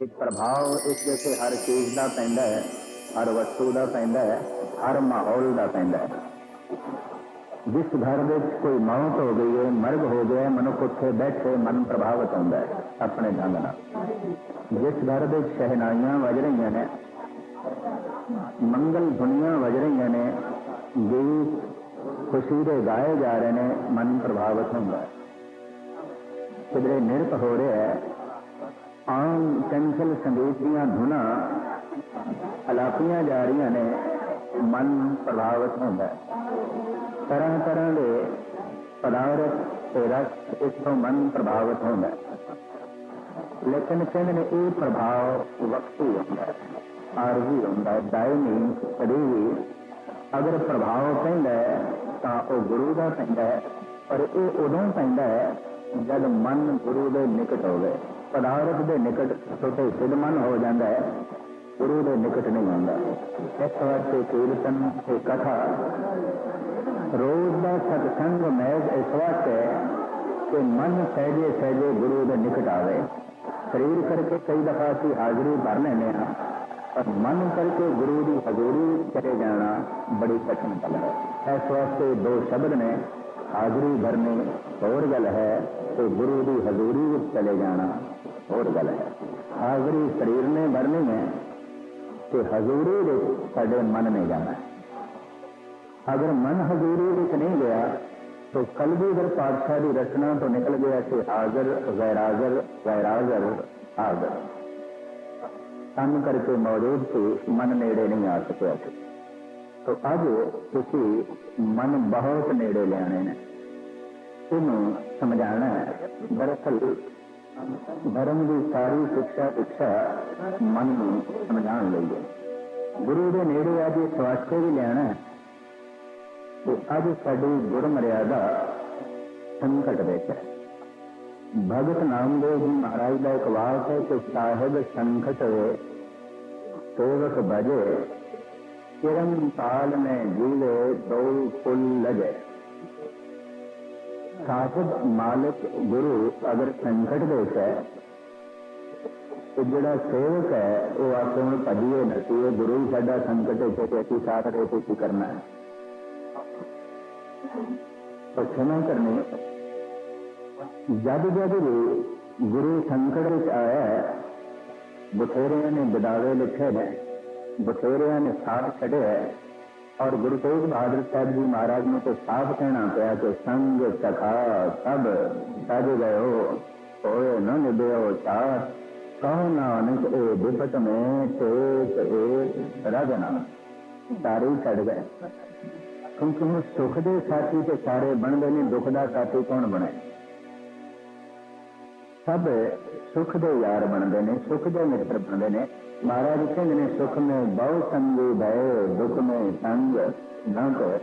ਇੱਕ ਪ੍ਰਭਾਵ ਇਸ ਦੇ ਤੇ ਹਰ ਚੀਜ਼ ਦਾ ਪੈਂਦਾ ਹੈ ਹਰ ਵਸਤੂ ਦਾ ਪੈਂਦਾ ਹੈ ਹਰ ਮਾਹੌਲ ਦਾ ਪੈਂਦਾ ਹੈ ਜਿਸ ਘਰ ਵਿੱਚ ਕੋਈ ਮੌਤ ਹੋ ਗਈ ਹੈ ਮਰਗ ਹੋ ਗਿਆ ਹੈ, ਮਨੁੱਖ ਉੱਥੇ ਬੈਠੇ ਮਨ ਪ੍ਰਭਾਵਿਤ ਹੁੰਦਾ ਹੈ ਆਪਣੇ ਢੰਗ ਨਾਲ ਜਿਸ ਘਰ ਵਿੱਚ ਸ਼ਹਿਨਾਈਆਂ ਵੱਜ ਰਹੀਆਂ ਨੇ ਮੰਗਲ ਧੁਨੀਆਂ ਵੱਜ ਰਹੀਆਂ ਨੇ ਗੀਤ ਖੁਸ਼ੀ ਦੇ ਗਾਏ ਜਾ ਰਹੇ ਨੇ ਮਨ ਪ੍ਰਭਾਵਿਤ ਹੁੰਦਾ ਹੈ ਕਿਧਰੇ ਨਿਰਤ ਹੋ ਰਿਹਾ ਹੈ ਆਮ ਚੰਚਲ ਸੰਗੀਤ ਦੀਆਂ ਧੁਨਾਂ ਅਲਾਪੀਆਂ ਜਾ ਰਹੀਆਂ ਨੇ ਮਨ ਪ੍ਰਭਾਵਿਤ ਹੁੰਦਾ ਹੈ ਤਰ੍ਹਾਂ ਤਰ੍ਹਾਂ ਦੇ ਪਦਾਰਥ ਤੇ ਰਸ ਇਸ ਤੋਂ ਮਨ ਪ੍ਰਭਾਵਿਤ ਹੁੰਦਾ ਹੈ ਲੇਕਿਨ ਕਹਿੰਦੇ ਨੇ ਇਹ ਪ੍ਰਭਾਵ ਵਕਤੀ ਹੁੰਦਾ ਹੈ ਆਰਜ਼ੀ ਹੁੰਦਾ ਹੈ ਦਾਇਮੀ ਕਦੇ ਵੀ ਅਗਰ ਪ੍ਰਭਾਵ ਪੈਂਦਾ ਹੈ ਤਾਂ ਉਹ ਗੁਰੂ ਦਾ ਪੈਂਦਾ ਹੈ ਪਰ ਇਹ ਉਦੋਂ ਪੈਂਦਾ ਹੈ ਜਦ ਮਨ ਗੁਰੂ ਦੇ ਨਿਕਟ ਹੋਵੇ ਪਦਾਰਥ ਦੇ ਨਿਕਟ ਛੋਟੇ ਸਿੱਧ ਮਨ ਹੋ ਜਾਂਦਾ ਹੈ ਗੁਰੂ ਦੇ ਨਿਕਟ ਨਹੀਂ ਹੁੰਦਾ ਇਸ ਵਾਸਤੇ ਕੀਰਤਨ ਤੇ ਕਥਾ ਰੋਜ਼ ਦਾ ਸਤਸੰਗ ਮਹਿਜ਼ ਇਸ ਵਾਸਤੇ ਕਿ ਮਨ ਸਹਿਜੇ ਸਹਿਜੇ ਗੁਰੂ ਦੇ ਨਿਕਟ ਆਵੇ ਸਰੀਰ ਕਰਕੇ ਕਈ ਦਫਾ ਅਸੀਂ ਹਾਜ਼ਰੀ ਭਰ ਲੈਂਦੇ ਹਾਂ ਪਰ ਮਨ ਕਰਕੇ ਗੁਰੂ ਦੀ ਹਜ਼ੂਰੀ ਚਲੇ ਜਾਣਾ ਬੜੀ ਕਠਿਨ ਗੱਲ ਹੈ ਇਸ ਵਾਸਤੇ ਦੋ ਸ਼ਬਦ हाजरी भर और गल है तो गुरु की हजूरी में चले जाना और गल है। हाजरी शरीर ने भरनी है तो हजूरी साढ़े मन में जाना है। अगर मन हजूरी नहीं गया तो कल भी अगर पातशाह की रचना तो निकल गया कि हाजर गैराजर गैराजर हाजर। तंग करके मौजूद से मन नेड़े नहीं आ सकता तो अब किसी मन बहुत नेड़े ले आने समझाना है। दरअसल, धर्म की सारी शिक्षा शिक्षा मन समझा लगी गुरु के नेड़े आज स्वास्थ्य भी लेना है। तो अब साड़ी गुरमर्यादा संकट बच्च है। भगत नामदेव जी महाराज का एक वाक है कि साहेब संकट तोड़क बजे किरण ताल में झूले दो पुल लगे। साहिब मालिक गुरु अगर संकट देख है तो जोड़ा सेवक है, वो आपको हम पढ़िए नसीए गुरु ही साडा संकट है कि अभी साथ रहे तो कुछ करना है। तो क्षमा करने, जब जद भी गुरु संकट आया, बथेरे ने बदावे लिखे हैं। बखेरिया ने साफ़ छड़े है और गुरु तेग बहादुर साहब जी महाराज ने तो साफ़ कहना पाया कि संग सखा सब सज गयो होए न निबेओ साथ। कहो नानक, ए विपत में टेक एक रगना। सारे छड़ गए। क्योंकि हम सुख दे साथी के सारे बन गए नहीं दुख दा साथी कौन बने? सब सुख दे यार बन गए ने, सुख दे मित्र बन गए ने। महाराज सिंह ने सुख में बहु संगी भय, दुख में संग न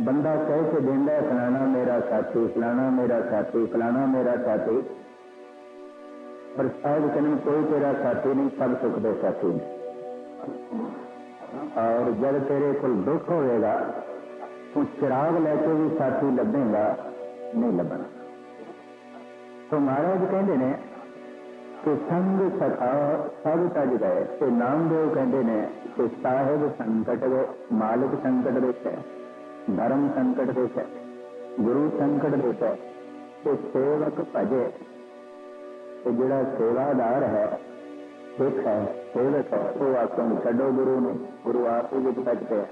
बंदा कह के देंदा, फलाना मेरा साथी, फलाना मेरा साथी, फलाना मेरा साथी। पर साहब कहीं, कोई तेरा साथी नहीं, सब सुख दे साथी। और जब तेरे को दुख होगा तू चिराग लेके भी साथी लभेगा, नहीं लभना। तो महाराज कहते ने कि संग सखा सब तज गए ते नामदेव कहते ने कि साहिब संकट दे मालिक संकट ਵਿੱਚ ਹੈ ਧਰਮ ਸੰਕਟ ਵਿੱਚ ਹੈ ਗੁਰੂ ਸੰਕਟ ਵਿੱਚ ਹੈ ਤੇ ਸੇਵਕ ਭਜੇ ਤੇ ਜਿਹੜਾ ਸੇਵਾਦਾਰ ਹੈ ਸਿੱਖ ਹੈ ਸੇਵਕ ਹੈ ਉਹ ਆਖਣ ਛੱਡੋ ਗੁਰੂ ਨੂੰ ਗੁਰੂ ਆਪ ਹੀ ਵਿੱਚ ਭਜ ਪਿਆ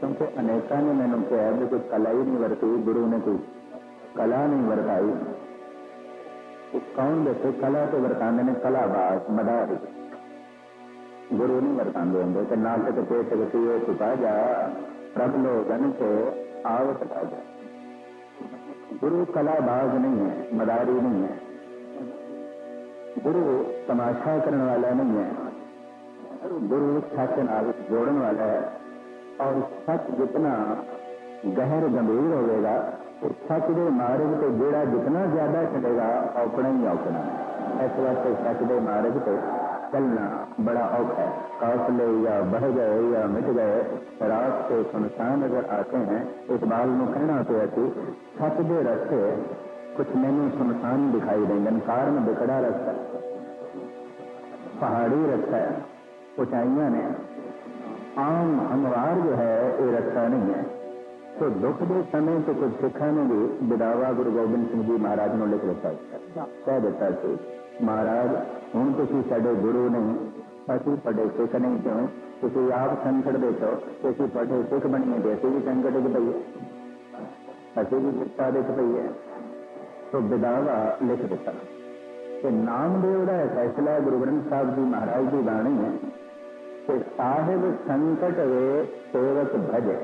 ਕਿਉਂਕਿ ਅਨੇਕਾਂ ਨੇ ਮੈਨੂੰ ਕਿਹਾ ਵੀ ਕੋਈ ਕਲਾ ਹੀ ਨਹੀਂ ਵਰਤੀ ਗੁਰੂ ਨੇ ਕੋਈ ਕਲਾ ਨਹੀਂ ਵਰਤਾਈ ਉਹ ਕੌਣ ਦੱਸੇ ਕਲਾ ਤੇ ਵਰਤਾਉਂਦੇ ਨੇ ਕਲਾ ಉಟ್ಕೊಂಡು ಕಲಾಪ ಬರ್ತಾನೆ ಕಲಾಭಾ ಮದಾರಿ ಗುರುನೇ ಬರ್ತಾನೆ ನಾಟಕ ಪೇಟಕ್ಕೆ ಯೋಚು ಬಾಜ ಪ್ರಬಲೋ ಗಣಿತ आवत राजा गुरु तो तो कला बाज नहीं है, मदारी नहीं है। गुरु तमाशा करने वाला नहीं है। गुरु सच नाविक जोड़ने वाला है, और सच जितना गहर गंभीर होगा सच तो के मार्ग से जेड़ा जितना ज़्यादा चलेगा औकना ही औकना इस वास्ते सच के मार्ग से चलना बड़ा औखा है। काफले या बह गए या मिट गए रात से सुनसान अगर आते हैं इकबाल में कहना पे कि सच के रस्ते कुछ मैनू सुनसान दिखाई देंगे, कारण में बिखड़ा रस्ता पहाड़ी रस्ता है, ऊंचाइया ने आम हमवार जो है, ये रस्ता नहीं है। तो दुख के समय तो कुछ सिखा ने भी विदावा गुरु गोबिंद सिंह जी महाराज ने लिख दिता कह दिता ਸੀ ਮਹਾਰਾਜ ਹੁਣ ਤੁਸੀਂ ਸਾਡੇ ਗੁਰੂ ਨਹੀਂ ਅਸੀਂ ਪੜੇ ਸਿੱਖ ਨਹੀਂ ਕਿਉਂ ਤੁਸੀਂ ਆਪ ਸੰਕਟ ਦੇ ਚੋ ਤੁਸੀਂ ਪੜੇ ਸਿੱਖ ਬਣੀਏ ਤੇ ਅਸੀਂ ਵੀ ਸੰਕਟ ਵਿੱਚ ਪਈਏ ਅਸੀਂ ਵੀ ਵਿਪਤਾ ਦੇ ਚ ਪਈਏ ਤੋ ਵਿਦਾਵਾ ਲਿਖ ਦਿੱਤਾ ਕਿ ਨਾਮਦੇਵ ਦਾ ਇਹ ਫੈਸਲਾ ਗੁਰੂ ਗ੍ਰੰਥ ਸਾਹਿਬ ਜੀ ਮਹਾਰਾਜ ਦੀ ਬਾਣੀ ਹੈ ਕਿ ਸਾਹਿਬ ਸੰਕਟ ਵੇ ਸੇਵਕ ਭਜੇ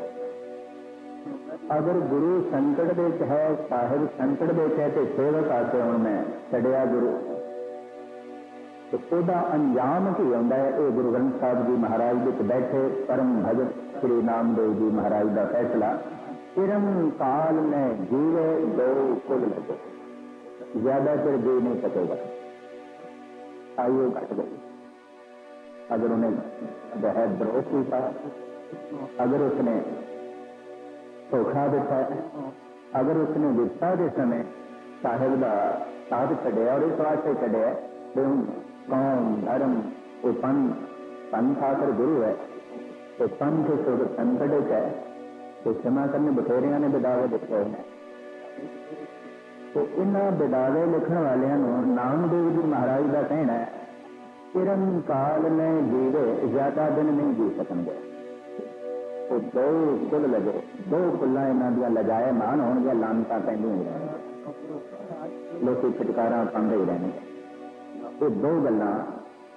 अगर गुरु संकट देख है, साहिब संकट देख है तो सेवक आते उनमें चढ़िया गुरु। तो अंजाम की आंदा है यह गुरु ग्रंथ साहब जी महाराज के बैठे, परम भगत श्री नामदेव जी महाराज का फैसला। किरम काल में जीवे दो कुल लगे। ज़्यादा चिर जी नहीं सकेगा। आयु घट गई। अगर उन्हें वह द्रोह किया अगर उसने ਧੋਖਾ ਦਿੱਤਾ। ਅਗਰ ਉਸਨੇ ਦਿੱਤਾ ਦੇ ਸਮੇਂ ਸਾਹਿਬ ਦਾ ਸਾਥ ਛੱਡਿਆ ਔਰ ਇਸ ਵਾਸਤੇ ਛੱਡਿਆ ਕਿ ਕੌਮ, ਧਰਮ ਉਹ ਪੰਨ ਪੰਨ ਸਾਖਰ ਗੁਰੂ ਹੈ। ਤੇ ਪੰਨ ਦੇ ਸੋਧ ਸੰਕੜੇ ਹੈ। ਤੇ ਸਮਾਂ ਕਰਨੇ ਬਥੇਰਿਆਂ ਨੇ ਬਿਦਾਵੇ ਦਿੱਤੇ ਨੇ। ਤੇ ਇਹਨਾਂ ਬਿਦਾਵੇ ਲਿਖਣ ਵਾਲਿਆਂ ਨੂੰ ਨਾਮਦੇਵ ਜੀ ਮਹਾਰਾਜ ਦਾ ਕਹਿਣਾ ਹੈ, ਕਿਰਨ ਕਾਲ ਮੈਂ ਜੀਵੇ, ਜ਼ਿਆਦਾ ਦਿਨ ਨਹੀਂ ਜੀ ਸਕਣਗੇ। तो दो कुल लगे। दो कुल इन्होंने लगाए मान हो लानता पहले ही रहने लोग छुटकारा पाते ही रहने तो दो गल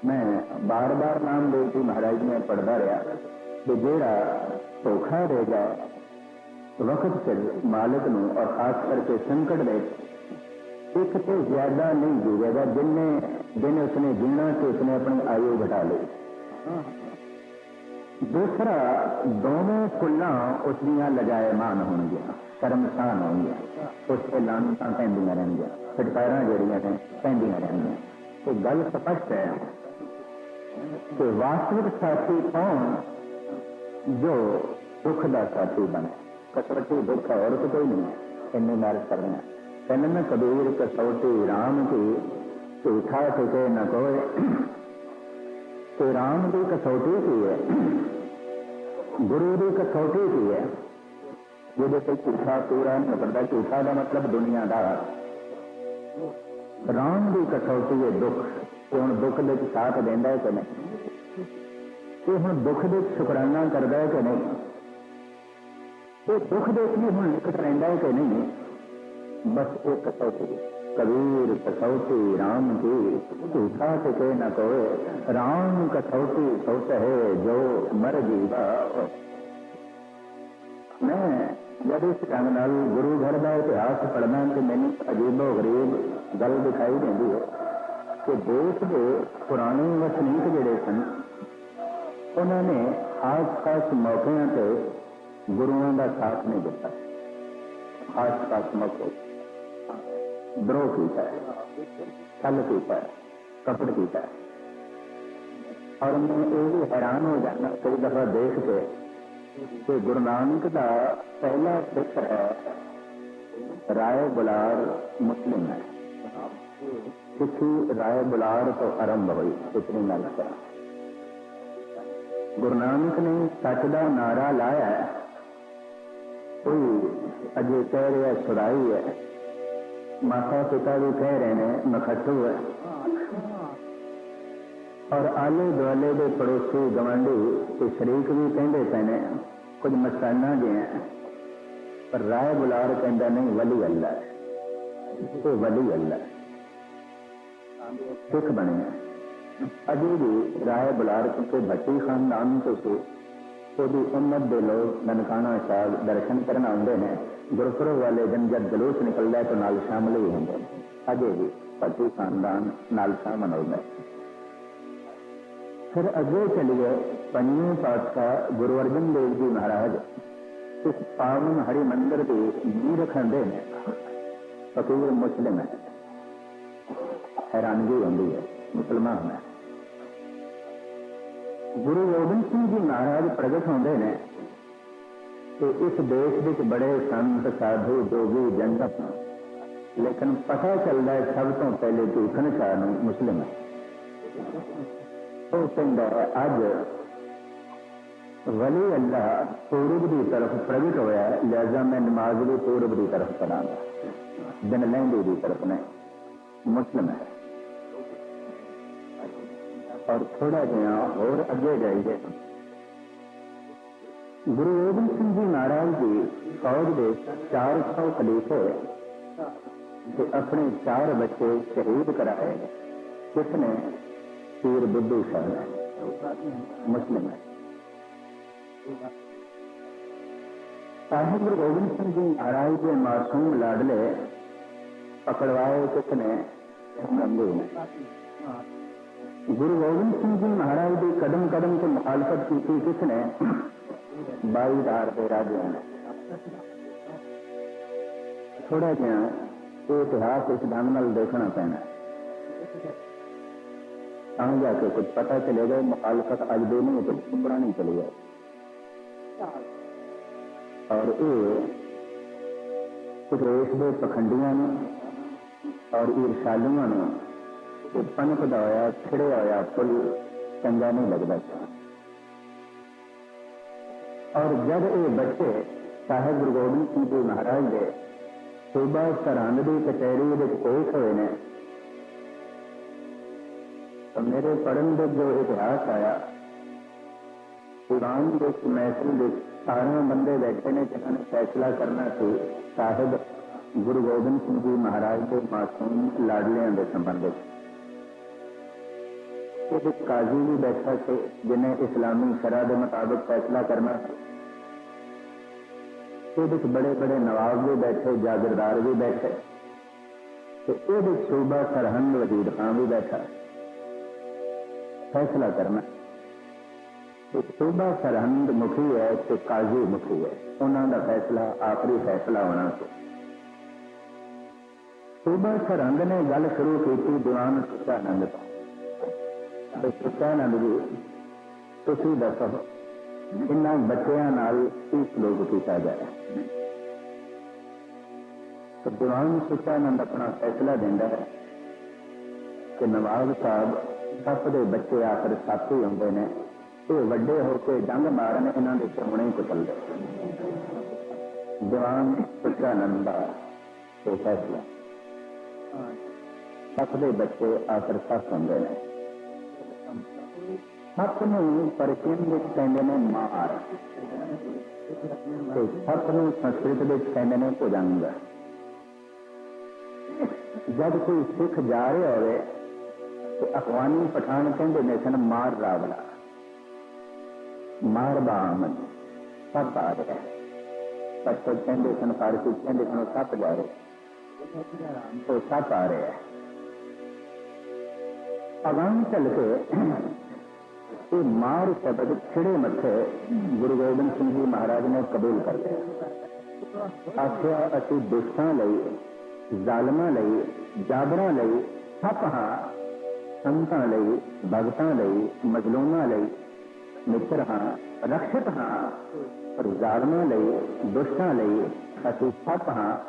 मैं बार बार नाम देव जी महाराज ने पढ़ता रहा कि जोड़ा धोखा रह गया वक्त सिर मालिक और खास करके संकट में एक तो ज़्यादा नहीं जुड़ेगा जिन्हें दिन उसने जीना कि उसने अपनी आयु घटा ली। दूसरा, दोनों कुल्ला उसदियाँ लगाएमान होंगियाँ शर्मसान होंगियाँ। उस पर लानता पैंदियाँ रहनियाँ फटकारा जड़ियाँ ने, पैंदियाँ रहनियाँ तो गल स्पष्ट है कि वास्तविक साथी कौन जो दुख का साथी बने। कसरती दुख है और कोई नहीं है, इन्नी मैरिज करना कहने में कबीर, कसौटी, राम की झूठा टिके न कोई। तो राम की कसौटी की है ਗੁਰੂ ਦੀ ਕਥੋਟੀ ਕੀ ਹੈ, ਜਿਹਦੇ ਤੇ ਝੂਠਾ ਤੋਰਾ ਨਿਕਲਦਾ ਝੂਠਾ ਦਾ ਮਤਲਬ ਦੁਨੀਆ ਦਾ ਰਾਮ ਦੀ ਕਥੋਟੀ ਹੈ ਦੁੱਖ। ਤੇ ਹੁਣ ਦੁੱਖ ਦੇ ਸਾਥ ਦਿੰਦਾ ਹੈ ਕਿ ਨਹੀਂ? ਤੇ ਹੁਣ ਦੁੱਖ ਦੇ ਸ਼ੁਕਰਾਨਾ ਕਰਦਾ ਹੈ ਕਿ ਨਹੀਂ? ਉਹ ਦੁੱਖ ਦੇ ਕੀ ਹੁਣ ਨਿਕਟ ਰਹਿੰਦਾ ਹੈ ਕਿ ਨਹੀਂ? ਬਸ ਉਹ ਕਥੋਟੀ ਹੈ। कबीर कसौती राम की पूछा तो से के न को राम कसौती सोच है जो मर गई मैं जब इस ढंग गुरु घर का इतिहास पढ़ना तो मैंने अजीबो गरीब गल दिखाई देती है कि देश के पुराने वसनीक जड़े सन, उन्होंने खास खास मौकों से गुरुओं का साथ नहीं दिता खास खास मौके। द्रोह कीता है छल कीता है कपट कीता है और मैं ये भी हैरान हो जाना कई दफ़ा देख के कि गुरु नानक का पहला सिख है राय बुलार मुस्लिम है सिखी राय बुलार तो आरंभ हुई इतनी गल करा गुरु नानक ने सच का नारा लाया कोई अजे कह रहा छुड़ाई है माता पिता भी कह रहे हैं मखटू है। और आले दुआले के पड़ोसी गवांढी के शरीक भी कहते पे कुछ मस्ताना जे हैं, पर राय बुलार कहता नहीं, वली अल्लाह तो वली अल्लाह सिख बने हैं। अभी भी राय बुलार के भट्टी खानदान तो से उम्मत के लोग ननकाना साहब दर्शन करना आते हैं। ਨੇ ਗੁਰਪੁਰਬ ਵਾਲੇ ਦਿਨ ਜਦ ਜਲੂਸ ਨਿਕਲਦਾ ਤਾਂ ਨਾਲ ਸ਼ਾਮਲ ਹੀ ਹੁੰਦੇ ਨੇ ਅਜੇ ਵੀ ਪਤੀ ਖਾਨਦਾਨ ਨਾਲ ਸ਼ਾਮਲ ਹੁੰਦਾ ਫਿਰ ਅੱਗੇ ਚਲੀਏ ਪੰਜਵੇਂ ਪਾਤਸ਼ਾਹ ਗੁਰੂ ਅਰਜਨ ਦੇਵ ਜੀ ਮਹਾਰਾਜ ਇਸ ਪਾਵਨ ਹਰੀ ਮੰਦਰ ਦੀ ਨੀਂਹ ਰੱਖਦੇ ਨੇ ਫਕੀਰ ਮੁਸਲਿਮ ਹੈ ਹੈਰਾਨਗੀ ਹੁੰਦੀ ਹੈ ਮੁਸਲਮਾਨ ਹੈ ਗੁਰੂ ਗੋਬਿੰਦ ਸਿੰਘ ਜੀ ਮਹਾਰਾਜ ਪ੍ਰਗਟ ਹੁੰਦੇ ਨੇ ਤੇ ਇਸ ਦੇਸ਼ ਵਿੱਚ ਬੜੇ ਸੰਤ ਸਾਧੂ ਜੋਗੀ ਜਨਤ ਲੇਕਿਨ ਪਤਾ ਚੱਲਦਾ ਹੈ ਸਭ ਤੋਂ ਪਹਿਲੇ ਝੂਠਣ ਸ਼ਾਹ ਨੂੰ ਮੁਸਲਿਮ ਹੈ ਉਹ ਕਹਿੰਦਾ ਹੈ ਅੱਜ ਵਲੀ ਅੱਲਾ ਪੂਰਬ ਦੀ ਤਰਫ ਪ੍ਰਗਟ ਹੋਇਆ ਹੈ, ਲਿਹਾਜ਼ਾ ਮੈਂ ਨਮਾਜ਼ ਵੀ ਪੂਰਬ ਦੀ ਤਰਫ ਪੜਾਂਗਾ ਦਿਨ ਲਹਿੰਦੇ ਦੀ ਤਰਫ ਨਹੀਂ ਮੁਸਲਿਮ ਹੈ ਔਰ ਥੋੜਾ ਜਿਹਾ ਹੋਰ ਅੱਗੇ गुरु गोविंद सिंह जी महाराज जी कौर के चार सौ खलीफे जो अपने चार बच्चे शहीद कराए किसने पीर बुद्धू शाह मुस्लिम है। साहिब गुरु गोविंद सिंह जी महाराज के मासूम लाडले पकड़वाए किसने गुरु गोविंद सिंह जी महाराज की कदम कदम से मुखालफत की थी किसने ਮੁਖਾਲਫਤ ਕੀਤੀ ਕਿਸ ਨੇ ਬਾਈ ਧਾਰ ਦੇ ਰਾਜਿਆਂ ਨੇ ਥੋੜਾ ਜਿਹਾ ਇਹ ਇਤਿਹਾਸ ਇਸ ਢੰਗ ਨਾਲ ਦੇਖਣਾ ਪੈਣਾ ਤਾਂ ਜਾ ਕੇ ਕੁਝ ਪਤਾ ਚਲੇਗਾ ਮੁਖਾਲਫਤ ਅੱਜ ਦੇ ਨਹੀਂ ਤੇ ਪੁਰਾਣੀ ਚਲੀ ਜਾਏ ਔਰ ਇਹ ਕੁਦਰੇਸ਼ ਦੇ ਪਖੰਡੀਆਂ ਨੂੰ ਔਰ ਈਰਸ਼ਾਲੂਆਂ ਨੂੰ ਇਹ ਪਨਪਦਾ ਹੋਇਆ ਖਿੜਿਆ ਹੋਇਆ ਫੁੱਲ ਚੰਗਾ ਨਹੀਂ ਲੱਗਦਾ ਔਰ ਜਦ ਇਹ ਬੱਚੇ ਸਾਹਿਬ ਗੁਰੂ ਗੋਬਿੰਦ ਸਿੰਘ ਜੀ ਮਹਾਰਾਜ ਦੇ ਸੂਬਾ ਸਰਹੰਦ ਦੀ ਕਚਹਿਰੀ ਵਿੱਚ ਪੇਸ਼ ਹੋਏ ਨੇ ਤਾਂ ਮੇਰੇ ਪੜਨ ਦੇ ਜੋ ਇਤਿਹਾਸ ਆਇਆ ਕੁਰਾਨ ਦੇ ਇਸ ਮਹਿਫਿਲ ਵਿੱਚ ਸਾਰੇ ਬੰਦੇ ਬੈਠੇ ਨੇ ਜਿਨ੍ਹਾਂ ਨੇ ਫੈਸਲਾ ਕਰਨਾ ਸੀ ਸਾਹਿਬ ਗੁਰੂ ਗੋਬਿੰਦ ਸਿੰਘ ਜੀ ਮਹਾਰਾਜ ਦੇ ਮਾਸੂਮ ਲਾਡਲਿਆਂ ਦੇ ਸੰਬੰਧ ਵਿੱਚ सिर्फ़ काजी भी बैठा थे जिन्हें इस्लामी शरा के मुताबिक फैसला करना था सिर्फ़ बड़े बड़े नवाब भी बैठे, जागीरदार भी बैठे तो ये सूबा सरहंद वज़ीर खां भी बैठा फैसला करना तो सूबा सरहंद मुखी है तो काजी मुखी है। उन्होंने फैसला, आखिरी फैसला होना से सूबा सरहंद ने गल शुरू की दीवान सुखानंद का ਸੁਚਾਨੰਦ ਤੋਂ ਤੇ ਜੀ ਤੁਸੀਂ ਦੱਸੋ, ਇਹਨਾਂ ਬੱਚਿਆਂ ਨਾਲ ਕੀ ਸਲੂਕ ਕੀਤਾ ਜਾਏ ਤਾਂ ਦੀਵਾਨ ਸੁਚਾਨੰਦ ਆਪਣਾ ਫੈਸਲਾ ਦਿੰਦਾ ਹੈ ਕਿ ਨਵਾਬ ਸਾਹਿਬ ਸੱਤ ਦੇ ਬੱਚੇ ਆਖਰ ਹੀ ਹੁੰਦੇ ਨੇ। ਇਹ ਵੱਡੇ ਹੋ ਕੇ ਜੰਗ ਮਾਰਨ ਇਹਨਾਂ ਦੇ ਸਾਹਮਣੇ ਕੁਚਲਦੇ ਦੀਵਾਨ ਸੁਚਾਨੰਦ ਦਾ ਇਹ ਫੈਸਲਾ। ਸੱਪ ਦੇ ਬੱਚੇ ਆਖਰ ਸੱਪ ਹੁੰਦੇ ਨੇ। सपने प्रचंड कहने मार। तो संस्कृत में कहने को जब कोई सिख जा रहे हो तो अफगानी पठान कहते ने सन मार रावला मार बाम, सब आ रहा है। तो कहते सन पर कहते सन सप जा रहे तो सप आ रहे अगान चल के ਅਗਾਂ ਚੱਲ ਕੇ ਇਹ ਮਾਰ ਸ਼ਬਦ ਛਿੜੇ ਮੱਥੇ ਗੁਰੂ ਗੋਬਿੰਦ ਸਿੰਘ ਜੀ ਮਹਾਰਾਜ ਨੇ ਕਬੂਲ ਕਰ ਲਿਆ ਆਖਿਆ ਅਸੀਂ ਦੁਸ਼ਟਾਂ ਲਈ ਜ਼ਾਲਮਾਂ ਲਈ ਜਾਬਰਾਂ ਲਈ ਸੱਪ ਹਾਂ ਸੰਤਾਂ ਲਈ ਭਗਤਾਂ ਲਈ ਮਜਲੂਮਾਂ ਲਈ ਮਿੱਤਰ ਹਾਂ ਰਖਸ਼ਕ ਹਾਂ ਪਰ ਜ਼ਾਲਮਾਂ ਲਈ ਦੁਸ਼ਟਾਂ ਲਈ ਅਸੀਂ ਸੱਪ ਹਾਂ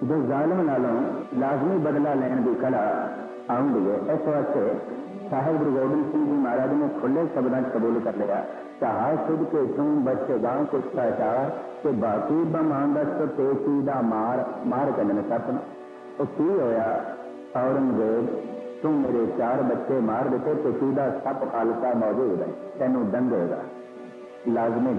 जो जालम नालों लाजमी बदला लेने की कला आऊँगी है इस वास्ते साहिब गुरु गोबिंद सिंह जी महाराज ने खुले शब्दों कबूल कर लिया चाह खुद के तुम बच्चे गाँव कुछ चाह कि बाकी बमानदस्त तेज़ी का मार मार कहने सप वो की होया औरंगज़ेब तू मेरे चार बच्चे मार देते तो सीधा सप खालसा मौजूद है तेन डंगेगा लाजमी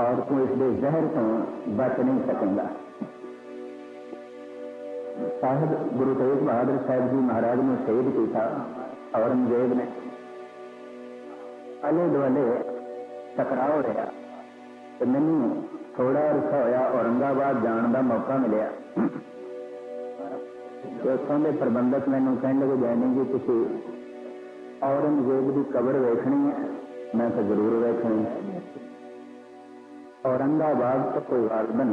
ਔਰ ਕੋਈ ਇਸ ਦੇ ਜ਼ਹਿਰ ਤੋਂ ਬਚ ਨਹੀਂ ਸਕੇਗਾ ਸਾਹਿਬ ਗੁਰੂ ਤੇਗ ਬਹਾਦਰ ਸਾਹਿਬ ਜੀ ਮਹਾਰਾਜ ਨੇ ਸ਼ਹੀਦ ਕੀਤਾ, ਔਰੰਗਜ਼ੇਬ ਨੇ। ਅਲੇ ਦੁਆਲੇ ਟਕਰਾਓ ਰਿਹਾ ਤੇ ਮੈਨੂੰ ਥੋੜਾ ਅਰਸਾ ਹੋਇਆ, ਔਰੰਗਾਬਾਦ ਜਾਣ ਦਾ ਮੌਕਾ ਮਿਲਿਆ। ਤੇ ਉੱਥੋਂ ਦੇ ਪ੍ਰਬੰਧਕ ਮੈਨੂੰ ਕਹਿਣ ਲੱਗੇ ਜੈਨੀ ਜੀ, ਤੁਸੀਂ ਔਰੰਗਜ਼ੇਬ ਦੀ ਕਬਰ ਵੇਖਣੀ ਹੈ। ਮੈਂ ਕਿਹਾ ਜ਼ਰੂਰ ਵੇਖਣੀ। ਹੈ औरंगाबाद से कोई तकरीबन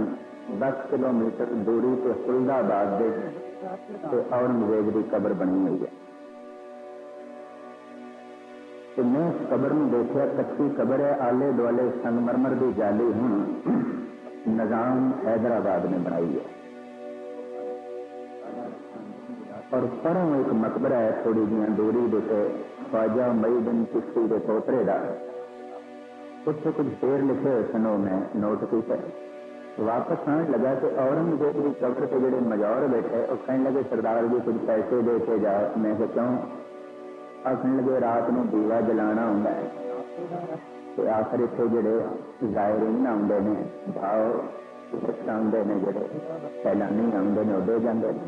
दस किलोमीटर दूरी पे हुलदाबाद देखें तो औरंगज़ेब की कब्र बनी हुई है। तो मैं उस कब्र में देखा कच्ची कब्र है आले दुआले संगमरमर की जाली हूँ। निज़ाम हैदराबाद में बनाई है। और परों एक मकबरा है, थोड़ी जी दूरी देते ख्वाजा मई दिन किश्ती के पोतरे का उससे कुछ देर लिखे सनों में नोट की पर वापस आने लगा कि औरंगज़ेब की कब्र के जड़े मजौर बैठे, और कहने लगे, सरदार जी, कुछ पैसे दे के जाओ। मैं से क्यों? और कहने लगे, रात में दीवा जलाना होंगे। तो आखिर इतने जड़े जायरीन आते ने भाव आते ने जड़े। सैलानी आते ने उदे जाते ने।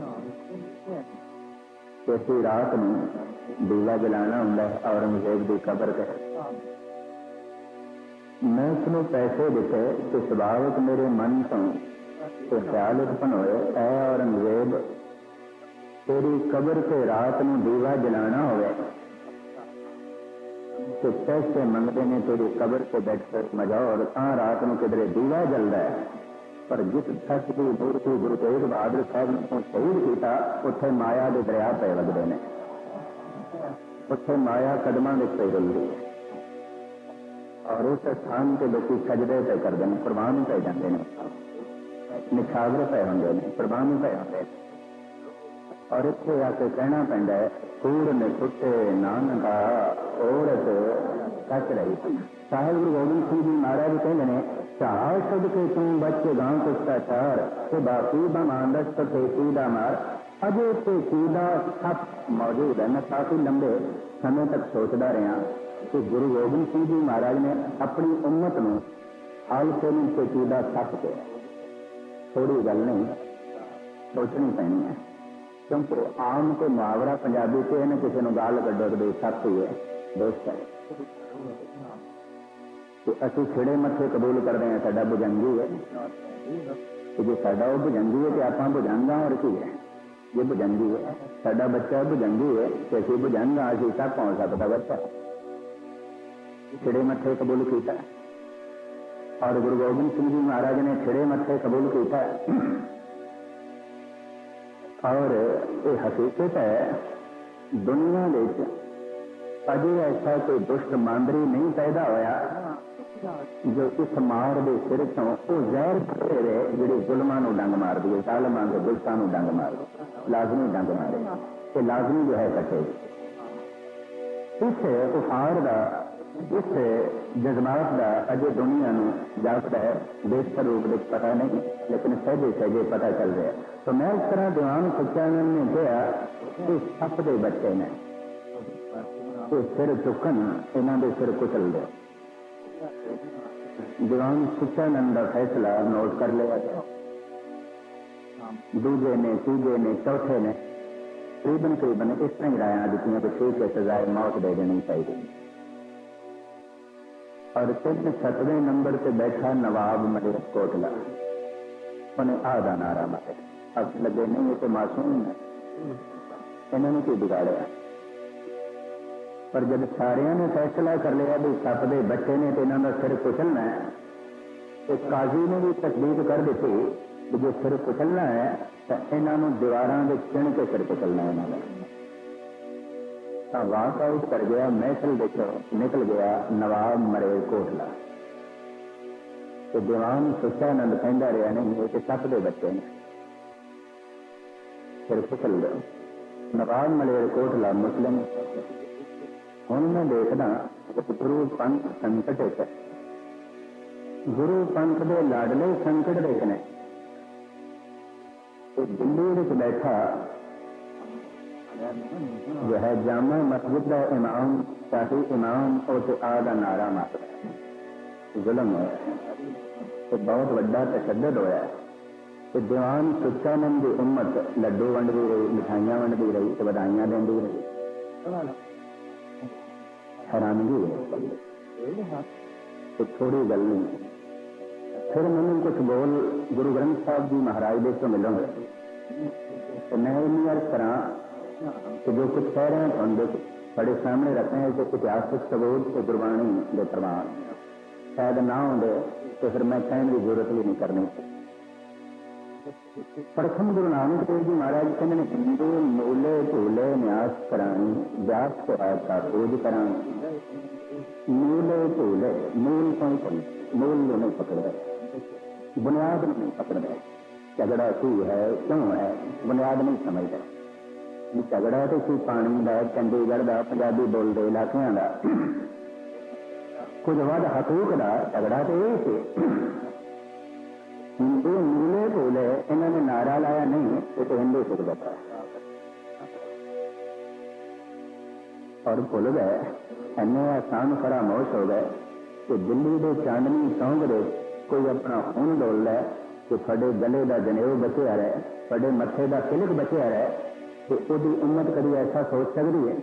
तो रात में दीवा जलाना होंगे औरंगज़ेब की कब्र पर ਔਰੰਗਜ਼ੇਬ ਦੀ ਕਬਰ ਮੈਂ ਉਸਨੂੰ ਪੈਸੇ ਦਿੱਤੇ ਤੇ ਸੁਭਾਵਕ ਮੇਰੇ ਮਨ ਤੋਂ ਤੇ ਖਿਆਲ ਉਤਪਨ ਹੋਏ, ਐ ਔਰੰਗਜ਼ੇਬ, ਤੇਰੀ ਕਬਰ ਤੇ ਰਾਤ ਨੂੰ ਦੀਵਾ ਜਲਾਣਾ ਹੋਵੇ। ਤੇ ਪੈਸੇ ਮੰਗਦੇ ਨੇ ਤੇਰੀ ਕਬਰ ਤੇ ਬੈਠ ਕੇ ਮਜੌਰ ਤਾਂ ਰਾਤ ਨੂੰ ਕਿਧਰੇ ਦੀਵਾ ਜਲਦਾ ਹੈ। ਪਰ ਜਿਸ ਸੱਚ ਦੀ ਮੂਰਤੀ ਗੁਰੂ ਤੇਗ ਬਹਾਦਰ ਸਾਹਿਬ ਨੂੰ ਸ਼ਹੀਦ ਕੀਤਾ, ਉੱਥੇ ਮਾਇਆ ਦੇ ਦਰਿਆ ਪੈ ਲੱਗਦੇ ਨੇ। ਉੱਥੇ ਮਾਇਆ ਕਦਮਾਂ ਵਿੱਚ ਪੈ ਰਹੀ ਹੈ। और उस स्थान के लोग सजदे पे कर देने प्रवान पे जाते हैं निछावर पे होंगे प्रवान पे आते हैं और इतने आके कहना पैंदा है, कूड़ पूर्ण सुटे नानका औरत सच रही। साहेब गुरु गोबिंद सिंह जी महाराज कह देने चार शब्द के तू बच्चे गाँव कुष्टाचार से बापू बमानस तो सीधा मार। अजय से सीधा सब मौजूद है, मैं काफ़ी लंबे समय तक सोचता रहा। ਸਮੇਂ ਤੱਕ ਸੋਚਦਾ ਰਿਹਾ ਕਿ ਗੁਰੂ ਗੋਬਿੰਦ ਸਿੰਘ ਜੀ ਮਹਾਰਾਜ ਨੇ ਆਪਣੀ ਉਮਤ ਨੂੰ ਹਾਲ ਕੇ ਨੂੰ ਤੇ ਸੀਦਾ ਸੱਪ ਕੇ ਥੋੜੀ ਗੱਲ ਨਹੀਂ ਸੋਚਣੀ ਪੈਣੀ ਹੈ ਕਿਉਂਕਿ ਆਮ ਕੋਈ ਮੁਹਾਵਰਾ ਪੰਜਾਬੀ ਚ ਇਹਨੇ ਕਿਸੇ ਨੂੰ ਗਾਲ ਕੱਢੋ ਤੇ ਸੱਪ ਹੀ ਹੈ ਦੋਸਤ ਹੈ ਤੇ ਅਸੀਂ ਖੇੜੇ ਮੱਥੇ ਕਬੂਲ ਕਰਦੇ ਹਾਂ ਸਾਡਾ ਭੁਜੰਗੀ ਹੈ ਤੇ ਜੇ ਸਾਡਾ ਉਹ ਭੁਜੰਗੀ ਹੈ ਤੇ ਆਪਾਂ ਭੁਜੰਗਾ ਹੋਰ ਕੀ ਹੈ ਜੇ ਭੁਜੰਗੀ ਹੈ ਸਾਡਾ ਬੱਚਾ ਭੁਜੰਗੀ ਹੈ ਤੇ ਅਸੀਂ ਭੁਜੰਗਾ ਅਸੀਂ ਸਭ ਪਹੁੰਚ ਸਕਦਾ ਬੱਚਾ ਮੱਥੇ ਕਬੂਲ ਕੀਤਾ। ਔਰ ਗੁਰੂ ਗੋਬਿੰਦ ਸਿੰਘ ਜੀ ਮਹਾਰਾਜ ਨੇ ਖੇੜੇ ਮੱਥੇ ਕਬੂਲ ਕੀਤਾ। ਔਰ ਇਹ ਹਕੀਕਤ ਹੈ, ਦੁਨੀਆ ਵਿੱਚ ਅਜੇ ਐਸਾ ਕੋਈ ਦੁਸ਼ਟ ਮੰਦਰੀ ਨਹੀਂ ਪੈਦਾ ਹੋਇਆ, ਜੋ ਇਸ ਮਾਰ ਦੇ ਸਿਰ ਤੋਂ ਉਹ ਜ਼ਹਿਰ ਕੱਟੇ ਰਹੇ, ਜਿਹੜੇ ਜ਼ੁਲਮਾਂ ਨੂੰ ਡੰਗ ਮਾਰਦੀ ਹੈ ਜ਼ਾਲਮਾਂ ਦੇ ਦੁਸ਼ਟਾਂ ਨੂੰ ਡੰਗ ਮਾਰਦੀ ਲਾਜ਼ਮੀ ਡੰਗ ਮਾਰੇ। ਤੇ ਲਾਜ਼ਮੀ ਜੋ ਹੈ ਕੱਟੇ। ਇਸ ਉਫਾਰ ਦਾ ਇਸ ਜਜ਼ਬਾਤ ਦਾ ਅਜੇ ਦੁਨੀਆ ਨੂੰ ਜਾਪਦਾ ਹੈ ਦੇਖ ਰੂਪ ਵਿੱਚ ਪਤਾ ਨਹੀਂ ਲੇਕਿਨ ਸਹਜੇ ਸਹਜੇ ਪਤਾ ਚੱਲ ਰਿਹਾ ਤਾਂ ਮੈਂ ਇਸ ਤਰ੍ਹਾਂ ਦੀਵਾਨ ਸੱਚਾਨੰਦ ਨੇ ਕਿਹਾ ਕਿ ਸੱਪ ਦੇ ਬੱਚੇ ਨੇ ਇਹ ਸਿਰ ਚੁੱਕਣ ਇਹਨਾਂ ਦੇ ਸਿਰ ਕੁਚਲ ਦੇ ਦੀਵਾਨ ਸੱਚਾਨੰਦ ਦਾ ਫੈਸਲਾ ਨੋਟ ਕਰ ਲਿਆ ਦੂਜੇ ਨੇ ਤੀਜੇ ਨੇ ਚੌਥੇ ਨੇ ਤਕਰੀਬਨ ਤਕਰੀਬਨ ਇਸ ਤਰ੍ਹਾਂ ਹੀ ਰਾਇਆਂ ਦਿੱਤੀਆਂ ਕਿ ਠੀਕ ਹੈ ਸਜ਼ਾਏ ਮੌਤ ਦੇ ਦੇਣੀ ਚਾਹੀਦੀ और तिन सतवें नंबर पे बैठा नवाब मलिक कोटला। उन्हें आधा नारा मारे। अब लगे नहीं, ये तो मासूम है। इन्होंने की बिगाड़िया पर जब सारिया ने फैसला कर लिया भी के बच्चे ने तो इन्हों का सिर कुचलना है। तो काजी ने भी तस्दीक कर दी कि जो सिर कुचलना है तो इन्हों दीवार चिण के सिर कुचलना है। इन्होंने ਤਾਂ ਵਾਕ ਆਊਟ ਕਰ ਗਿਆ, ਮਹਿਫਲ ਦੇਖੋ ਨਿਕਲ ਗਿਆ ਨਵਾਬ ਮਰੇ ਤੇ ਦੀਵਾਨ ਸੁਖਾਨੰਦ ਕਹਿੰਦਾ ਰਿਹਾ, ਨਹੀਂ, ਇਹ ਤੇ ਸੱਪ ਦੇ ਬੱਚੇ ਨੇ। ਫਿਰ ਫਿਕਲ ਲਿਓ ਨਵਾਬ ਮਲੇਰ ਕੋਟਲਾ ਮੁਸਲਮ ਹੁਣ ਮੈਂ ਦੇਖਦਾ ਗੁਰੂ ਪੰਥ ਸੰਕਟ ਹੈ। ਗੁਰੂ ਪੰਥ ਦੇ ਲਾਡਲੇ ਸੰਕਟ ਦੇਖਣੇ ਤੇ ਦਿੱਲੀ ਵਿੱਚ ਬੈਠਾ जो है जामा मस्जिद इमाम ताकि इमाम और आदा नारा मार जुलम होया तो बहुत व्डा तशद होया तो दीवान मन की उम्मत, लड्डू वंडती रही, मिठाइया वंडती रही तो बधाइया दें रही। हैरानगी है। तो थोड़ी गल नहीं। फिर मैंने कुछ बोल गुरु ग्रंथ साहब जी महाराज देव तो मिलोंगे। तो मैं इन अर्ज़ करा तो जो कुछ कह रहे हैं तो हम देखो बड़े सामने रखते हैं जो ऐतिहासिक सबूत तो गुरबाणी बेप्रमाण शायद ना होंगे तो फिर मैं कहने की ज़रूरत भी नहीं करनी प्रथम गुरु नानक देव जी महाराज कहने हिंदू, मूले झूले न्यास कराणी, व्यास को का खोज कराणी। मूले झूले मूल को ही मूल को नहीं पकड़ रहे बुनियाद नहीं पकड़ रहे झगड़ा क्यों है? क्यों है? बुनियाद नहीं समझ रहे। झगड़ा तो सी पानी का चंडीगढ़ का पंजाबी बोलते इलाकों का कुछ वध हकूक का झगड़ा तो यही से हिंदू मूले बोले इन्होंने नारा लाया नहीं ये तो हिंदू सिख जाता है और भुल गए इन्ने आसान खरामोश हो गए कि दिल्ली के चांदनी चौंक दे कोई अपना खून डोल है कि थोड़े गले का जनेऊ बचया रहे थोड़े मथे का तिलक बचया रहे तो वही उम्मत कभी ऐसा सोच सकती है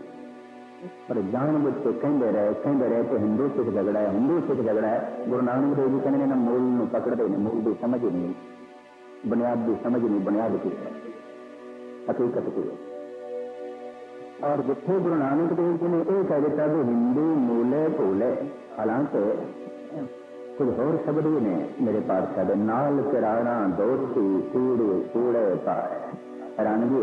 पर जान बुझ के कहते रहे कहते रहे कि हिंदू सिख झगड़ा है हिंदू सिख झगड़ा है गुरु नानक देव जी कहते ना मूल न पकड़ते हैं मूल की समझ ही नहीं बुनियाद की समझ नहीं बुनियाद की है हकीकत की है और जिथे गुरु नानक देव जी ने यह कह दिता कि हिंदू मूले भूले हालाँकि कुछ होर शब्द भी ने मेरे पातशाह दे नाल चिराड़ा दोस्ती कूड़े कूड़े पाए हैरानगी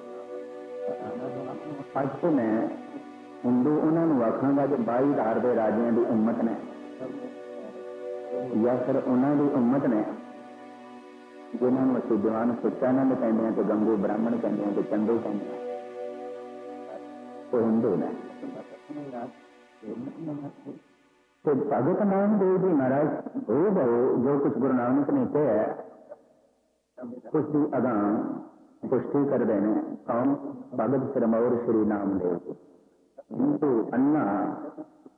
अज तो मैं ਹਿੰਦੂ ਉਹਨਾਂ ਨੂੰ ਆਖਾਂਗਾ ਕਿ 22 ਧਾਰ ਦੇ ਰਾਜਿਆਂ ਦੀ ਉਮਤ ਨੇ ਜਾਂ ਫਿਰ ਉਹਨਾਂ ਦੀ ਉਮਤ ਨੇ ਜਿਨ੍ਹਾਂ ਨੂੰ ਅਸੀਂ ਦੀਵਾਨ ਸੁਚਾਨੰਦ ਕਹਿੰਦੇ ਹਾਂ ਤੇ ਗੰਗੂ ਬ੍ਰਾਹਮਣ ਕਹਿੰਦੇ ਹਾਂ ਤੇ ਚੰਦੂ ਕਹਿੰਦੇ ਹਾਂ ਉਹ ਹਿੰਦੂ ਨੇ ਤੇ ਭਗਤ ਨਾਮਦੇਵ ਜੀ ਮਹਾਰਾਜ ਉਹ ਬਹੁ ਜੋ ਕੁਝ ਗੁਰੂ ਨਾਨਕ ਨੇ ਕਿਹਾ ਉਸ ਦੀ पुष्टि कर देने कौन भगत श्रम और श्री नाम देव किंतु अन्ना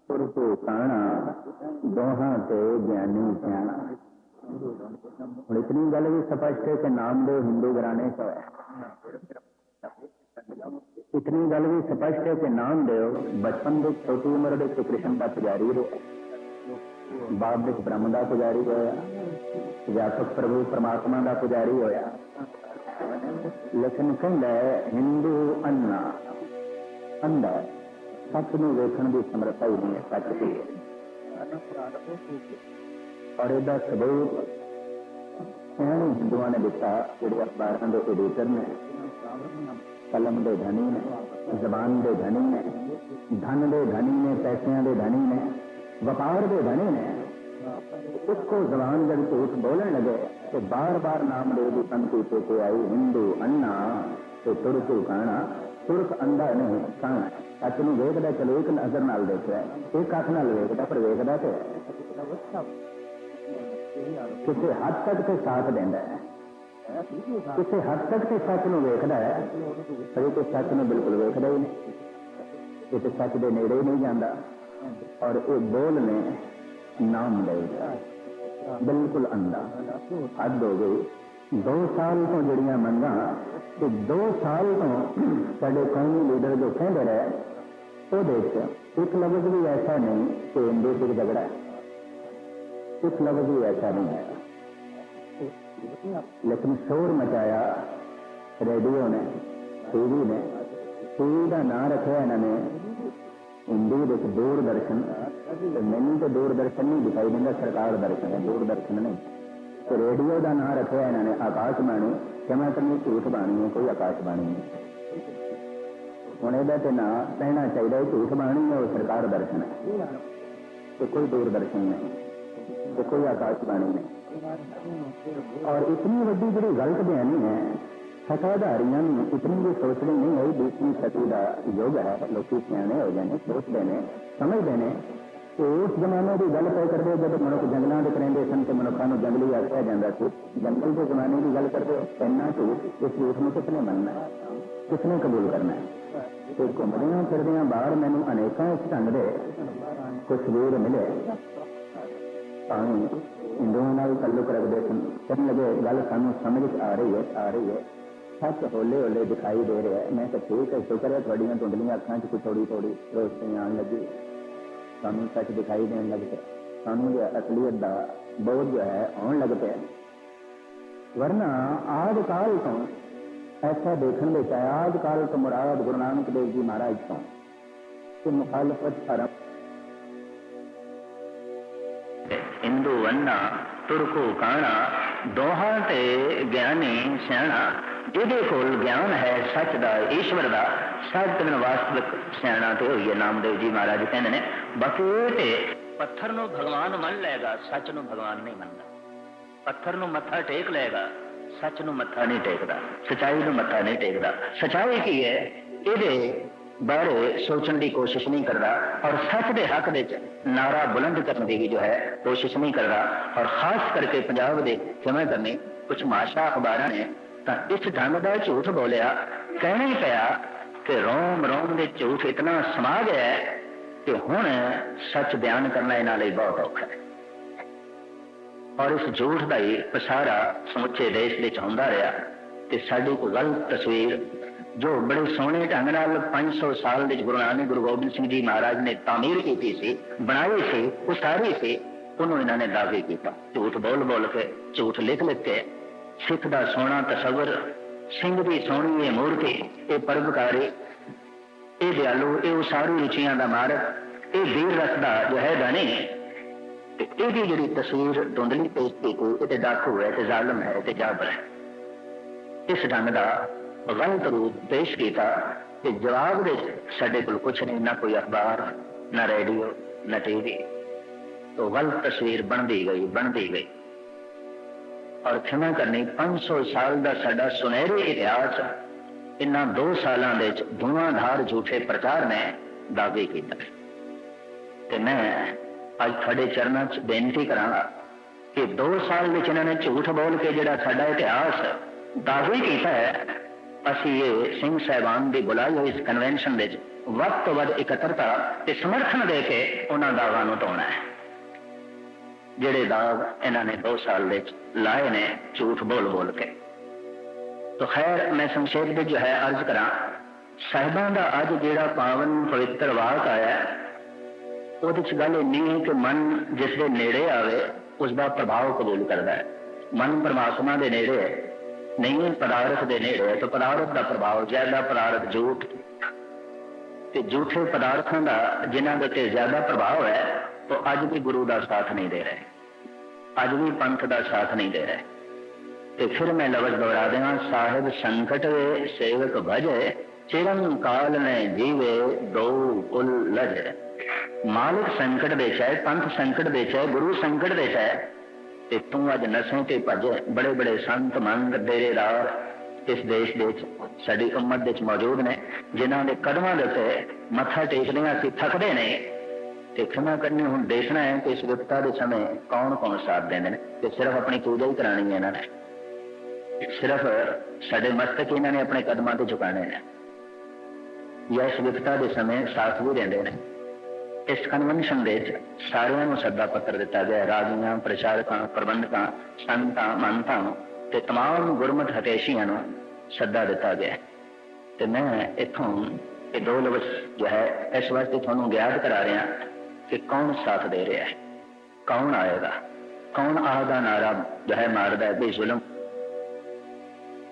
पुरुषो काणा दोहा से ज्ञानी ज्ञान। और इतनी गल भी स्पष्ट है कि नामदेव हिंदू घराने का है। इतनी गल भी स्पष्ट है कि नामदेव बचपन की छोटी उम्र के कृष्ण का पुजारी रहे। बाप ब्रह्म का पुजारी होया। व्यापक प्रभु परमात्मा का पुजारी होया। ਹੋਇਆ ਲੇਕਿਨ ਕਹਿੰਦਾ ਹਿੰਦੂ ਅੰਨਾ ਅੰਦਾ ਸੱਚ ਨੂੰ ਵੇਖਣ ਦੀ ਸਮਰੱਥਾ ਹੀ ਨਹੀਂ ਹੈ ਸੱਚ ਦੀ ਔਰ ਇਹਦਾ ਸਬੂਤ ਇਹਨਾਂ ਹਿੰਦੂਆਂ ਨੇ ਦਿੱਤਾ ਜਿਹੜੇ ਅਖਬਾਰਾਂ ਦੇ ਐਡੀਟਰ ਨੇ ਕਲਮ ਦੇ ਧਨੀ ਨੇ ਜ਼ਬਾਨ ਦੇ ਧਨੀ ਨੇ ਧਨ ਦੇ ਧਨੀ ਨੇ ਪੈਸਿਆਂ ਦੇ ਧਨੀ ਨੇ ਵਪਾਰ ਦੇ ਧਨੀ ਨੇ उसको जबान जब झूठ बोलने लगे तो बार बार नाम ले दी पंक्ति पे के आई हिंदू अन्ना तो तुरकू कहना ਤੁਰਕ ਅੰਧਾ ਨਹੀਂ ਕਾਣਾ ਸੱਚ ਨੂੰ ਵੇਖਦਾ ਚਲੋ ਇੱਕ ਨਜ਼ਰ ਨਾਲ ਦੇਖਦਾ ਇੱਕ ਅੱਖ ਨਾਲ ਵੇਖਦਾ ਪਰ ਵੇਖਦਾ ਤੇ ਕਿਸੇ ਹੱਦ ਤੱਕ ਤੇ ਸਾਥ ਦਿੰਦਾ ਹੈ ਕਿਸੇ ਹੱਦ ਤੱਕ ਤੇ ਸੱਚ ਨੂੰ ਵੇਖਦਾ ਹੈ ਪਰ ਇਹ ਤੇ ਸੱਚ ਨੂੰ ਬਿਲਕੁਲ ਵੇਖਦਾ ਹੀ ਨਹੀਂ ਇਹ ਤੇ ਸੱਚ ਦੇ ਨੇੜੇ ਹੀ ਨਹੀਂ ਜਾਂਦਾ ਔਰ ਇਹ ਬੋਲ ਨੇ ਨਾਮ ਲਏਗਾ ਬਿਲਕੁਲ ਅੰਧਾ ਹੱਦ ਹੋ ਗਈ 2 ਸਾਲ ਤੋਂ ਜਿਹੜੀਆਂ ਮੰਗਾਂ ਤੇ 2 ਸਾਲ ਤੋਂ ਸਾਡੇ ਕੌਮੀ ਲੀਡਰ ਜੋ ਕਹਿੰਦੇ ਰਹੇ ਉਹਦੇ ਵਿੱਚ ਇੱਕ ਲਫ਼ਜ਼ ਵੀ ਐਸਾ ਨਹੀਂ ਕਿ ਹਿੰਦੂ ਸਿੱਖ ਝਗੜਾ ਹੈ ਇੱਕ ਲਫ਼ਜ਼ ਵੀ ਐਸਾ ਨਹੀਂ ਹੈ लेकिन शोर मचाया रेडियो ने टीवी ने टीवी का नाम रखा ਹਿੰਦੂ ਦੇ ਦੂਰ ਦਰਸ਼ਨ ਮੈਨੂੰ ਤਾਂ ਦੂਰ ਦਰਸ਼ਨ ਨਹੀਂ ਦਿਖਾਈ ਦਿੰਦਾ ਸਰਕਾਰ ਦਰਸ਼ਨ ਹੈ ਦੂਰ ਦਰਸ਼ਨ ਨਹੀਂ ਤੇ ਰੇਡੀਓ ਦਾ ਨਾਮ ਰੱਖਿਆ ਇਹਨਾਂ ਨੇ ਆਕਾਸ਼ਬਾਣੀ ਕਿਵੇਂ ਕਰਨੀ ਝੂਠ ਬਾਣੀ ਹੈ ਕੋਈ ਆਕਾਸ਼ਬਾਣੀ ਨਹੀਂ ਹੁਣ ਇਹਦਾ ਤੇ ਨਾ ਕਹਿਣਾ ਚਾਹੀਦਾ ਇਹ ਝੂਠ ਬਾਣੀ ਹੈ ਉਹ ਸਰਕਾਰ ਦਰਸ਼ਨ ਹੈ ਤੇ ਕੋਈ ਦੂਰ ਦਰਸ਼ਨ ਨਹੀਂ ਤੇ ਕੋਈ ਆਕਾਸ਼ਬਾਣੀ ਨਹੀਂ ਔਰ ਇਤਨੀ ਵੱਡੀ ਜਿਹੜੀ ਗਲਤ ਬਿਆਨੀ ਹੈ ਸਤਾਧਾਰੀਆਂ ਨੂੰ ਇਤਨੀ ਵੀ ਸੋਚਣੀ ਨਹੀਂ ਆਈ ਦੂਸਰੀ ਸਤੀ ਦਾ ਯੋਗ ਹੈ। ਲੋਕੀ ਸਿਆਣੇ ਹੋ ਜਾਣੇ ਸੋਚਦੇ ਨੇ, ਸਮਝਦੇ ਨੇ। ਤੇ ਉਸ ਜ਼ਮਾਨੇ ਦੀ ਗੱਲ ਪੈ ਕਰਦੇ ਜਦ ਮਨੁੱਖ ਜੰਗਲਾਂ ਦੇ ਰਹਿੰਦੇ ਸਨ, ਤੇ ਮਨੁੱਖਾਂ ਨੂੰ ਜੰਗਲੀ ਆਖਿਆ ਜਾਂਦਾ ਸੀ। ਜੰਗਲ ਦੇ ਜ਼ਮਾਨੇ ਦੀ ਗੱਲ ਕਰਦੇ ਇੰਨਾ ਝੂਠ ਇਸ ਝੂਠ ਨੂੰ ਕਿਸਨੇ ਮੰਨਣਾ ਕਿਸਨੇ ਕਬੂਲ ਕਰਨਾ ਤੇ ਘੁੰਮਦੇ ਹਾਂ ਫਿਰਦੇ ਹਾਂ ਬਾਹਰ ਮੈਨੂੰ ਅਨੇਕਾਂ ਇਸ ਢੰਗ ਦੇ ਕੁਝ ਵੀਰ ਮਿਲੇ। ਪਾਣੀ ਹਿੰਦੂਆਂ ਨਾਲ ਤਾਲੁਕ ਰੱਖਦੇ ਸਨ। ਕਹਿਣ ਲੱਗੇ, ਗੱਲ ਸਾਨੂੰ ਸਮਝ ਆ ਰਹੀ ਹੈ, ਆ ਰਹੀ ਹੈ। ਸੱਚ ਹੋਲੇ ਹੋਲੇ ਦਿਖਾਈ ਦੇ ਰਿਹਾ ਮੈਂ ਕਿਹਾ ਠੀਕ ਹੈ, ਸ਼ੁਕਰ ਹੈ ਤੁਹਾਡੀਆਂ ਧੁੰਦਲੀਆਂ ਅੱਖਾਂ 'ਚ ਕੋਈ ਥੋੜੀ ਥੋੜੀ ਰੋਸ਼ਨੀ ਆਉਣ ਲੱਗੀ। ਸਾਨੂੰ ਸੱਚ ਦਿਖਾਈ ਦੇਣ ਲੱਗ ਪਿਆ। ਸਾਨੂੰ ਜੋ ਅਸਲੀਅਤ ਦਾ ਬੋਧ ਜੋ ਹੈ, ਆਉਣ ਲੱਗ ਪਿਆ। ਵਰਨਾ ਆਦ ਕਾਲ ਤੋਂ ਐਸਾ ਦੇਖਣ ਵਿੱਚ ਆਇਆ, ਆਦ ਕਾਲ ਤੋਂ ਮੁਰਾਦ ਗੁਰੂ ਨਾਨਕ ਦੇਵ ਜੀ ਮਹਾਰਾਜ ਤੋਂ। ਕਿ ਮੁਖਾਲਫਤ ਆਰੰਭ ਹਿੰਦੂ ਅੰਨਾ, ਤੁਰਕੂ ਕਾਣਾ, ਦੋਹਾਂ ਤੇ ਗਿਆਨੀ ਸਿਆਣਾ ਜਿਹਦੇ ਕੋਲ ਗਿਆਨ ਹੈ ਸੱਚ ਦਾ ਈਸ਼ਵਰ ਦਾ ਸੱਚ ਤੇ ਵਾਸਤਵਿਕ ਸਿਆਣਾ ਤੇ ਹੋਈਏ ਨਾਮਦੇਵ ਜੀ ਮਹਾਰਾਜ ਕਹਿੰਦੇ ਨੇ ਬਾਕੀ ਇਹ ਤੇ ਪੱਥਰ ਨੂੰ ਭਗਵਾਨ ਮੰਨ ਲਏਗਾ ਸੱਚ ਨੂੰ ਭਗਵਾਨ ਨਹੀਂ ਮੰਨਦਾ ਪੱਥਰ ਨੂੰ ਮੱਥਾ ਟੇਕ ਲਏਗਾ ਸੱਚ ਨੂੰ ਮੱਥਾ ਨਹੀਂ ਟੇਕਦਾ ਸਚਾਈ ਨੂੰ ਮੱਥਾ ਨਹੀਂ ਟੇਕਦਾ ਸਚਾਈ ਕੀ ਹੈ ਇਹਦੇ ਬਾਰੇ ਸੋਚਣ ਦੀ ਕੋਸ਼ਿਸ਼ ਨਹੀਂ ਕਰਦਾ ਔਰ ਸੱਚ ਦੇ ਹੱਕ ਵਿੱਚ ਨਾਰਾ ਬੁਲੰਦ ਕਰਨ ਦੀ ਵੀ ਜੋ ਹੈ ਕੋਸ਼ਿਸ਼ ਨਹੀਂ ਕਰਦਾ ਔਰ ਖਾਸ ਕਰਕੇ ਪੰਜਾਬ ਦੇ ਜਿਵੇਂ ਕਰਨੇ ਕੁਝ ਮਾਸ਼ਾ ਅਖਬਾਰਾਂ ਨੇ ਤਾਂ ਇਸ ਢੰਗ ਦਾ ਝੂਠ ਬੋਲਿਆ, ਕਹਿਣਾ ਹੀ ਪਿਆ ਕਿ ਰੋਮ ਰੋਮ ਦੇ ਝੂਠ ਇਤਨਾ ਸਮਾ ਗਿਆ ਹੈ ਕਿ ਹੁਣ ਸੱਚ ਬਿਆਨ ਕਰਨਾ ਇਹਨਾਂ ਲਈ ਬਹੁਤ ਔਖਾ ਹੈ। ਔਰ ਇਸ ਝੂਠ ਦਾ ਹੀ ਪਸਾਰਾ ਸਮੁੱਚੇ ਦੇਸ਼ ਵਿੱਚ ਹੁੰਦਾ ਰਿਹਾ ਤੇ ਸਾਡੀ ਕੋਈ ਗਲਤ ਤਸਵੀਰ, ਜੋ ਬੜੇ ਸੋਹਣੇ ਢੰਗ ਨਾਲ 500 ਸਾਲ ਦੇ ਗੁਰੂ ਨਾਨਕ, ਗੁਰੂ ਗੋਬਿੰਦ ਸਿੰਘ ਜੀ ਮਹਾਰਾਜ ਨੇ ਤਾਮੀਰ ਕੀਤੀ ਸੀ, ਬਣਾਈ ਸੀ, ਉਸਾਰੀ ਸੀ, ਉਹਨੂੰ ਇਹਨਾਂ ਨੇ ਦਾਅਵੇ ਕੀਤਾ। ਝੂਠ ਬੋਲ ਬੋਲ ਕੇ, ਝੂਠ ਲਿਖ ਲਿਖ ਕੇ ਸਿੱਖ ਦਾ ਸੋਹਣਾ ਤਸਵਰ, ਸਿੰਘ ਦੀ ਸੋਹਣੀ ਇਹ ਮੂਰਤੀ, ਇਹ ਪਰਵਕਾਰੀ ਇਹ ਦਿਆਲੂ, ਇਹ ਉਸਾਰੂ ਰੁਚੀਆਂ ਦਾ ਮਾਰਗ, ਇਹ ਵੀਰ ਰਸ ਦਾ ਜੋ ਤੇ ਇਹਦੀ ਜਿਹੜੀ ਤਸਵੀਰ ਧੁੰਦਲੀ ਪੇਸ਼ ਕੀਤੀ ਇਹ ਤੇ ਡਾਕੂ ਹੈ ਤੇ ਜ਼ਾਲਮ ਹੈ ਤੇ ਜਾਬਰ ਹੈ। ਇਸ ਢੰਗ ਦਾ ਗਲਤ ਰੂਪ ਪੇਸ਼ ਕੀਤਾ ਤੇ ਜਵਾਬ ਦੇ ਸਾਡੇ ਕੋਲ ਕੁਝ ਨਹੀਂ, ਨਾ ਕੋਈ ਅਖਬਾਰ, ਨਾ ਰੇਡੀਓ, ਨਾ ਟੀਵੀ। ਤੋਂ ਗਲਤ ਤਸਵੀਰ ਬਣਦੀ ਗਈ ਬਣਦੀ ਗਈ। ਔਰ ਖਿਮਾ ਕਰਨੀ 500 ਸਾਲ ਦਾ ਸਾਡਾ ਸੁਨਹਿਰੀ ਇਤਿਹਾਸ, ਇਨ੍ਹਾਂ 2 ਸਾਲਾਂ ਦੇ ਵਿੱਚ ਧੂਆਂਧਾਰ ਝੂਠੇ ਪ੍ਰਚਾਰ ਨੇ ਦਾਅਵੇ ਕੀਤਾ। ਤੇ ਮੈਂ ਅੱਜ ਤੁਹਾਡੇ ਚਰਨਾਂ 'ਚ ਬੇਨਤੀ ਕਰਾਂਗਾ ਕਿ 2 ਸਾਲ ਵਿੱਚ ਇਹਨਾਂ ਨੇ ਝੂਠ ਬੋਲ ਕੇ ਜਿਹੜਾ ਸਾਡਾ ਇਤਿਹਾਸ ਦਾਅਵੇ ਕੀਤਾ ਹੈ, ਅਸੀਂ ਇਹ ਸਿੰਘ ਸਾਹਿਬਾਨ ਦੀ ਬੁਲਾਈ ਹੋਈ ਇਸ ਕਨਵੈਨਸ਼ਨ ਵਿੱਚ ਵੱਧ ਤੋਂ ਵੱਧ ਇਕੱਤਰਤਾ ਤੇ ਸਮਰਥਨ ਦੇ ਕੇ ਉਹਨਾਂ ਦਾਅਵਾ ਨੂੰ ਤੋੜਨਾ ਹੈ। ਜਿਹੜੇ ਦਾਅਵ ਇਹਨਾਂ ਨੇ 2 ਸਾਲ ਵਿੱਚ ਲਾਏ ਨੇ, ਝੂਠ ਬੋਲ ਬੋਲ ਕੇ। ਤੋ ਖੈਰ, ਮੈਂ ਸੰਖੇਪ ਵਿੱਚ ਜੋ ਹੈ, ਅਰਜ਼ ਕਰਾਂ, ਸਾਹਿਬਾਂ ਦਾ ਅੱਜ ਜਿਹੜਾ ਪਾਵਨ ਪਵਿੱਤਰ ਵਾਕ ਆਇਆ, ਉਹਦੇ ਚ ਗੱਲ ਇੰਨੀ ਹੈ ਕਿ ਮਨ ਜਿਸ ਦੇ ਨੇੜੇ ਆਵੇ, ਉਸ ਦਾ ਪ੍ਰਭਾਵ ਕਬੂਲ ਕਰਦਾ ਹੈ। ਮਨ ਪਰਮਾਤਮਾ ਦੇ ਨੇੜੇ ਹੈ, ਨਹੀਂ, ਪਦਾਰਥ ਦੇ ਨੇੜੇ ਹੈ, ਤਾਂ ਪਦਾਰਥ ਦਾ ਪ੍ਰਭਾਵ ਜ਼ਿਆਦਾ, ਪਦਾਰਥ ਝੂਠ। ਤੇ ਝੂਠੇ ਪਦਾਰਥਾਂ ਦਾ, ਜਿਨ੍ਹਾਂ ਦੇ ਤੇ ਜ਼ਿਆਦਾ ਪ੍ਰਭਾਵ ਹੈ ਉਹ ਅੱਜ ਵੀ ਗੁਰੂ ਦਾ ਸਾਥ ਨਹੀਂ ਦੇ ਰਹੇ। ਅੱਜ ਵੀ ਪੰਥ ਦਾ ਸਾਥ ਨਹੀਂ ਦੇ ਰਹੇ। ਤੇ ਫਿਰ ਮੈਂ ਲਫ਼ਜ਼ ਦੁਹਰਾ ਦਿਆਂ ਸਾਹਿਬ ਸੰਕਟ ਵੇ, ਸੇਵਕ ਭਜੇ ਚਿਰਨ ਕਾਲ ਨੇ ਜੀਵੇ, ਦੋ ਉਲ ਲਜੇ। ਮਾਲਕ ਸੰਕਟ ਦੇ ਚਾਹੇ ਪੰਥ ਸੰਕਟ ਦੇ ਚਾਹੇ ਗੁਰੂ ਸੰਕਟ ਦੇ ਚਾਹੇ ਤੇ ਤੂੰ ਅੱਜ ਨਸ਼ੇ ਤੇ ਭੱਜ ਬੜੇ ਬੜੇ ਸੰਤ ਮੰਗ ਮੰਦ ਡੇਰੇਦਾਰ ਇਸ ਦੇਸ਼ ਦੇ ਵਿੱਚ, ਸਾਡੀ ਉਮਰ ਦੇ ਵਿੱਚ ਮੌਜੂਦ ਨੇ, ਜਿਨ੍ਹਾਂ ਦੇ ਕਦਮਾਂ ਦੇ ਉੱਤੇ ਮੱਥਾ ਟੇਕਦੇ ਹਾਂ ਅਸੀਂ ਥੱਕਦੇ ਨੇ। ਤੇ ਖਿਮਾ ਕਰਨੀ ਹੁਣ ਦੇਖਣਾ ਹੈ ਕਿ ਇਸ ਵਿਪਤਾ ਦੇ ਸਮੇਂ ਕੌਣ ਕੌਣ ਸਾਥ ਦਿੰਦੇ ਨੇ ਤੇ ਸਿਰਫ ਆਪਣੀ ਪੂਜਾ ਹੀ ਕਰਾਣੀ ਹੈ ਇਹਨਾਂ ਨੇ ਸਿਰਫ ਸਾਡੇ ਮਸਤਕ ਇਹਨਾਂ ਨੇ ਆਪਣੇ ਕਦਮਾਂ ਤੇ ਝੁਕਾਣੇ ਨੇ ਜਾਂ ਇਸ ਵਿਪਤਾ ਦੇ ਸਮੇਂ ਸਾਥ ਵੀ ਦਿੰਦੇ ਨੇ ਇਸ ਕਨਵੈਨਸ਼ਨ ਦੇ ਵਿੱਚ ਸਾਰਿਆਂ ਨੂੰ ਸੱਦਾ ਪੱਤਰ ਦਿੱਤਾ ਗਿਆ ਰਾਜੀਆਂ ਪ੍ਰਚਾਰਕਾਂ ਪ੍ਰਬੰਧਕਾਂ ਸੰਤਾਂ ਮੰਤਾਂ ਨੂੰ ਤੇ तमाम ਗੁਰਮਤ ਹਤੇਸ਼ੀਆਂ ਨੂੰ ਸੱਦਾ ਦਿੱਤਾ ਗਿਆ ਤੇ ਮੈਂ ਇਥੋਂ ਇਹ ਦੋ ਲਫ਼ਜ਼ ਜੋ ਹੈ ਇਸ ਵਾਸਤੇ ਤੁਹਾਨੂੰ ਗਿਆਤ ਕਰਾ ਰਿਹਾ ਕਿ ਕੌਣ ਸਾਥ ਦੇ ਰਿਹਾ ਹੈ? ਕੌਣ ਆਏਗਾ? ਕੌਣ ਆਹ ਦਾ ਨਾਰਾ ਜੋ ਮਾਰਦਾ ਹੈ? ਵੀ ਜ਼ੁਲਮ